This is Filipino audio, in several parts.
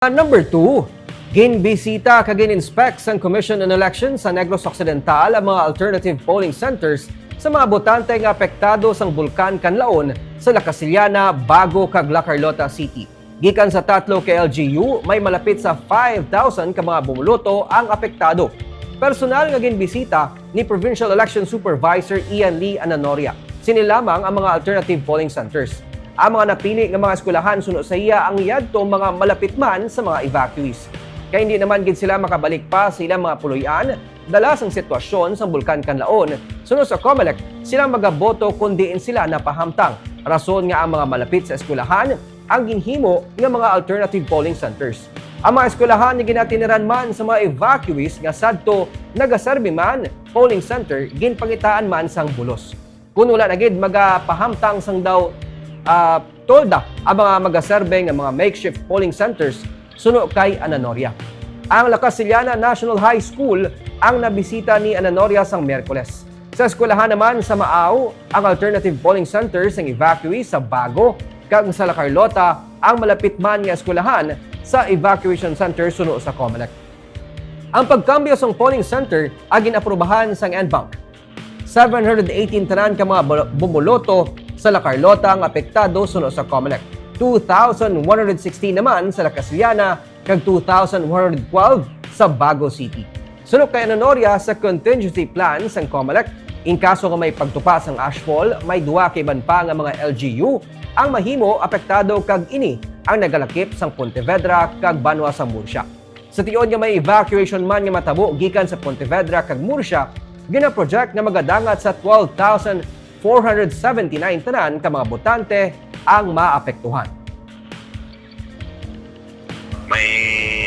Uh, number two, ginbisita kagin inspect ang Commission on Elections sa Negros Occidental ang mga alternative polling centers sa mga botante nga apektado sang bulkan Kanlaon sa La Casillana, Bago kag La Carlota City. Gikan sa tatlo kay LGU, may malapit sa 5,000 ka mga bumuloto ang apektado. Personal nga ginbisita ni Provincial Election Supervisor Ian Lee Ananoria. Sinilamang ang mga alternative polling centers. Ang mga napili ng mga eskwelahan suno sa iya ang yadto mga malapit man sa mga evacuees. Kaya hindi naman gid sila makabalik pa sa ilang mga puluyan dala sang sitwasyon sa Bulkan Kanlaon. Suno sa COMELEC, sila magaboto kundi sila napahamtang. Rason nga ang mga malapit sa eskwelahan ang ginhimo ng mga alternative polling centers. Ang mga eskwelahan ni ginatiniran man sa mga evacuees nga sadto nagaserbi man polling center ginpangitaan man sang bulos. Kung wala na gid magapahamtang sang daw ah, tolda ang mga magaserbe nga mga makeshift polling centers suno kay Ananoria. Ang La Casillana National High School ang nabisita ni Ananoria sang Merkules. Sa eskwelahan naman sa Maaw, ang alternative polling centers ng evacuees sa Bago kag sa La Carlota ang malapit man nga eskwelahan sa evacuation center suno sa Comelec. Ang pagkambyo sa polling center ang ginaprubahan sang NBank 718 tanan ka mga bumuloto sa La Carlota ang apektado suno sa Comelec. 2,116 naman sa La Casillana kag 2,112 sa Bago City. Sunod kay Anonoria sa contingency plan sang Comelec, in kaso nga may pagtupas ang ashfall, may duwa kay ban pa nga mga LGU ang mahimo apektado kag ini ang nagalakip sang Pontevedra kag Banwa sa Murcia. Sa tiyon nga may evacuation man nga matabo gikan sa Pontevedra kag Murcia, gina-project nga magadangat sa 12,479 tanan ka mga botante ang maapektuhan. may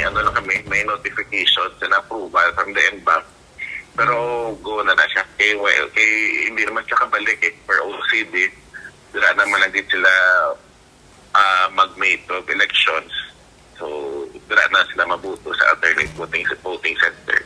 ano lang kami, may notification na approval from the NBank. Pero go na na siya. Kay, well, kay hindi naman siya kabalik eh, per OCD. Wala naman lang din sila ah, mag-mate of elections. So, wala na sila mabuto sa alternate voting, voting center.